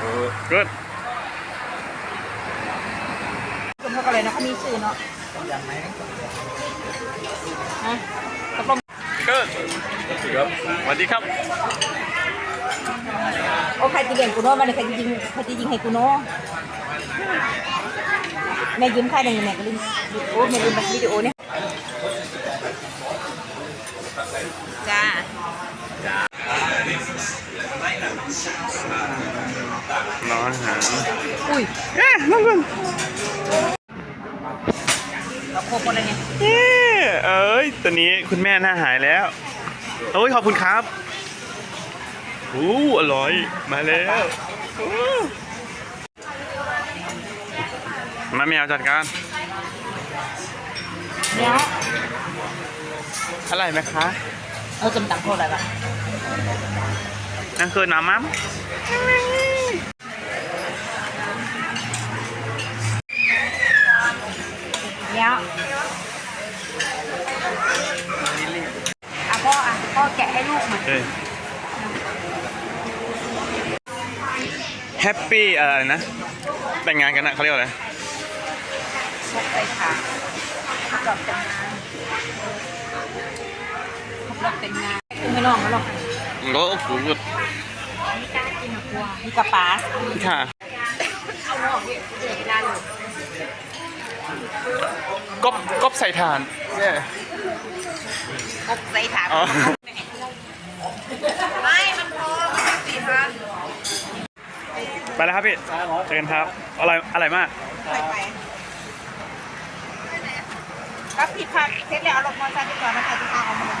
เออ good คุณพ่อก็เลยนะเขามีชื่อเนาะฮะตกลง good ครับสวัสดีครับ โอ้ใครจะเลี้ยงกูเนาะมันเลยใครจะยิงใครจะยิงให้กูเนาะแม่ยืมค่าหนึ่งแม่ก็ลืมโอ้แม่ลืมบัตรวิดีโอเนี่ย จ้าน้องอาหารอุ้ยเอ๊ะน้องกันเราโคบหมดเลยไงเอ๊ะเอ้ยตอนนี้คุณแม่หน้าหายแล้ว โอ้ย ขอบคุณครับอู้อร่อย มาแล้วอู้มาแมวจัดการเนี่ย อะไรไหมคะเออจำตังโทษอะไรปะนั่นคือน้ำมั้มเนี่ยอะพ่ออะพ่อแกะให้ลูกมาเอ้ยแฮปปี้อะไรนะแต่งงานกันนะเขาเรียกว่าอะไรพกไปค่ะครบ รอบแต่งงานครบรอบแต่งงานกูไม่ลองมาหรอกโอ้โหไม่กล้ากินหรอกกลัวมีกระป๋าค่ะเอาหอกเนี่ยเดือดได้เลยก๊อบก๊อบใส่ถ่านเนี่ยกบใส่ถามอ๋อไม่ มันพอมันสี่พันไปแล้วครับพี่เจอกันครับอร่อยอร่อยมากไปไปก็ผิดพักเสร็จแล้วเอาลงมอเตอร์ไซค์ดีกว่ามาถ่ายที่ทางเอามาลง